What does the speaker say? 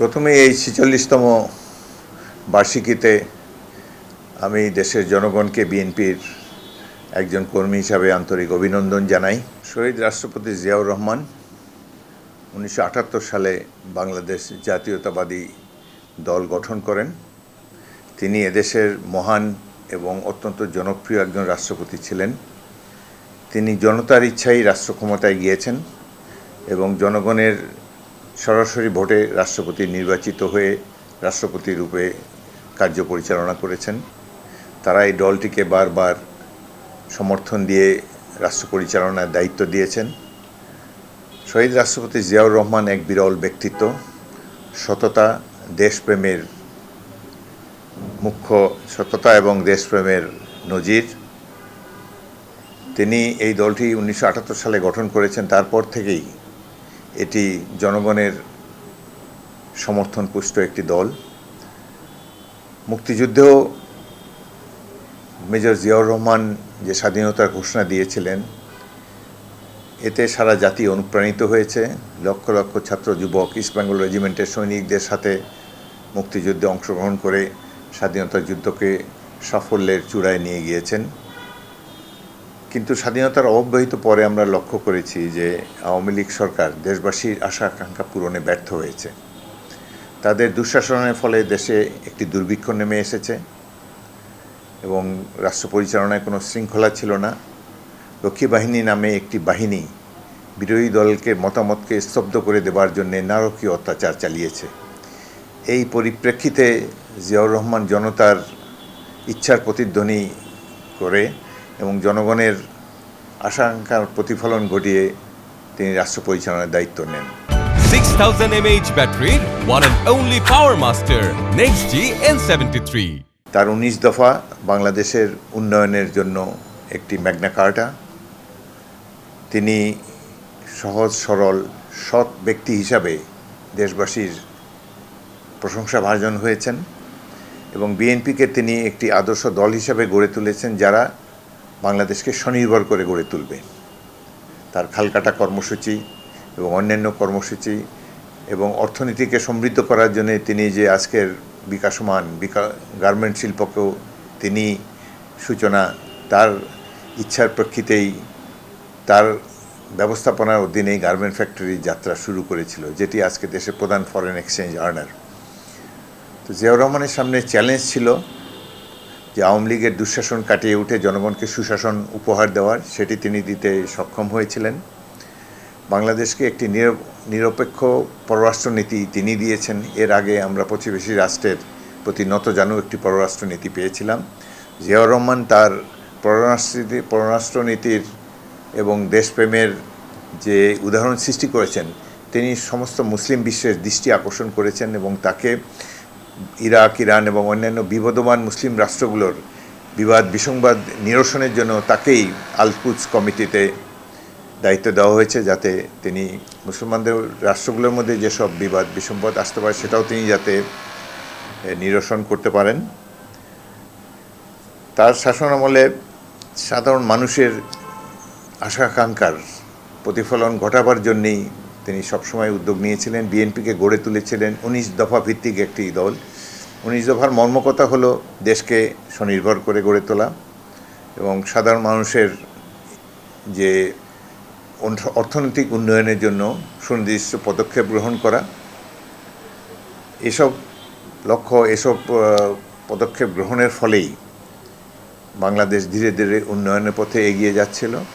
প্রথমে এই ছেচল্লিশতম বার্ষিকীতে আমি দেশের জনগণকে বিএনপির একজন কর্মী হিসাবে আন্তরিক অভিনন্দন জানাই। শহীদ রাষ্ট্রপতি জিয়াউর রহমান উনিশশো আটাত্তর সালে বাংলাদেশ জাতীয়তাবাদী দল গঠন করেন। তিনি এদেশের মহান এবং অত্যন্ত জনপ্রিয় একজন রাষ্ট্রপতি ছিলেন। তিনি জনতার ইচ্ছাই রাষ্ট্র ক্ষমতায় গিয়েছেন এবং জনগণের সরাসরি ভোটে রাষ্ট্রপতি নির্বাচিত হয়ে রাষ্ট্রপতি রূপে কার্য পরিচালনা করেছেন। তারা এই দলটিকে বারবার সমর্থন দিয়ে রাষ্ট্র পরিচালনার দায়িত্ব দিয়েছেন। শহীদ রাষ্ট্রপতি জিয়াউর রহমান এক বিরল ব্যক্তিত্ব। সততা, দেশপ্রেমের মুখ্য সততা এবং দেশপ্রেমের নজির। তিনি এই দলটি উনিশশো আটাত্তর সালে গঠন করেছেন। তারপর থেকেই এটি জনগণের সমর্থন পুষ্ট একটি দল। মুক্তিযুদ্ধেও মেজর জিয়াউর রহমান যে স্বাধীনতার ঘোষণা দিয়েছিলেন, এতে সারা জাতি অনুপ্রাণিত হয়েছে। লক্ষ লক্ষ ছাত্র, যুবক, ইস্ট বেঙ্গল রেজিমেন্টের সৈনিকদের সাথে মুক্তিযুদ্ধে অংশগ্রহণ করে স্বাধীনতা যুদ্ধকে সাফল্যের চূড়ায় নিয়ে গিয়েছেন। কিন্তু স্বাধীনতার অব্যহিত পরে আমরা লক্ষ্য করেছি যে আওয়ামী লীগ সরকার দেশবাসীর আশা আকাঙ্ক্ষা পূরণে ব্যর্থ হয়েছে। তাদের দুঃশাসনের ফলে দেশে একটি দুর্ভিক্ষ নেমে এসেছে এবং রাষ্ট্র পরিচালনায় কোনো শৃঙ্খলা ছিল না। রক্ষী বাহিনী নামে একটি বাহিনী বিরোধী দলকে মতামতকে স্তব্ধ করে দেবার জন্য নারকীয় অত্যাচার চালিয়েছে। এই পরিপ্রেক্ষিতে জিয়াউর রহমান জনতার ইচ্ছার প্রতিধ্বনি করে এবং জনগণের আশাঙ্কার প্রতিফলন ঘটিয়ে তিনি রাষ্ট্র পরিচালনার দায়িত্ব নেন 6000 mAh battery, one and only Power Master, Next G N73. তার উনিশ দফা বাংলাদেশের উন্নয়নের জন্য একটি ম্যাগনা কার্টা তিনি সহজ সরল সৎ ব্যক্তি হিসাবে দেশবাসীর প্রশংসা ভাজন হয়েছেন এবং বিএনপিকে তিনি একটি আদর্শ দল হিসাবে গড়ে তুলেছেন যারা বাংলাদেশকে স্বনির্ভর করে গড়ে তুলবে। তার খালকাটা কর্মসূচি এবং অন্যান্য কর্মসূচি এবং অর্থনীতিকে সমৃদ্ধ করার জন্য তিনি যে আজকের বিকাশমান বিকা গার্মেন্ট শিল্পকেও তিনি সূচনা তার ইচ্ছার প্রেক্ষিতেই তার ব্যবস্থাপনার অধীনেই গার্মেন্ট ফ্যাক্টরি যাত্রা শুরু করেছিল, যেটি আজকে দেশের প্রধান ফরেন এক্সচেঞ্জ আর্নার তো জিয়াউর রহমানের সামনে চ্যালেঞ্জ ছিল যে আওয়ামী লীগের দুঃশাসন কাটিয়ে উঠে জনগণকে সুশাসন উপহার দেওয়ার, সেটি তিনি দিতে সক্ষম হয়েছিলেন। বাংলাদেশকে একটি নির- নিরপেক্ষ পররাষ্ট্রনীতি তিনি দিয়েছেন। এর আগে আমরা প্রতিবেশী রাষ্ট্রের প্রতি নত নতজানু একটি পররাষ্ট্রনীতি পেয়েছিলাম। জিয়াউর রহমান তার পররাষ্ট্রনীতি, পররাষ্ট্রনীতির এবং দেশপ্রেমের যে উদাহরণ সৃষ্টি করেছেন, তিনি সমস্ত মুসলিম বিশ্বের দৃষ্টি আকর্ষণ করেছেন এবং তাকে ইরাক, ইরান এবং অন্যান্য বিবদমান মুসলিম রাষ্ট্রগুলোর বিবাদ, বিসংবাদ নিরসনের জন্য তাকেই আলকুচ কমিটিতে দায়িত্ব দেওয়া হয়েছে যাতে তিনি মুসলমানদের রাষ্ট্রগুলোর মধ্যে যেসব বিবাদ বিসম্বাদ আসতে পারে সেটাও তিনি যাতে নিরসন করতে পারেন। তার শাসন আমলে সাধারণ মানুষের আশা আকাঙ্ক্ষার প্রতিফলন ঘটাবার জন্যেই তিনি সবসময় উদ্যোগ নিয়েছিলেন, বিএনপিকে গড়ে তুলেছিলেন। উনিশ দফা ভিত্তিক একটি দল। উনিশ দফার মর্মকথা হলো, দেশকে স্বনির্ভর করে গড়ে তোলা এবং সাধারণ মানুষের যে অর্থনৈতিক উন্নয়নের জন্য সুনির্দিষ্ট পদক্ষেপ গ্রহণ করা। এসব লক্ষ্য, এসব পদক্ষেপ গ্রহণের ফলেই বাংলাদেশ ধীরে ধীরে উন্নয়নের পথে এগিয়ে যাচ্ছিল।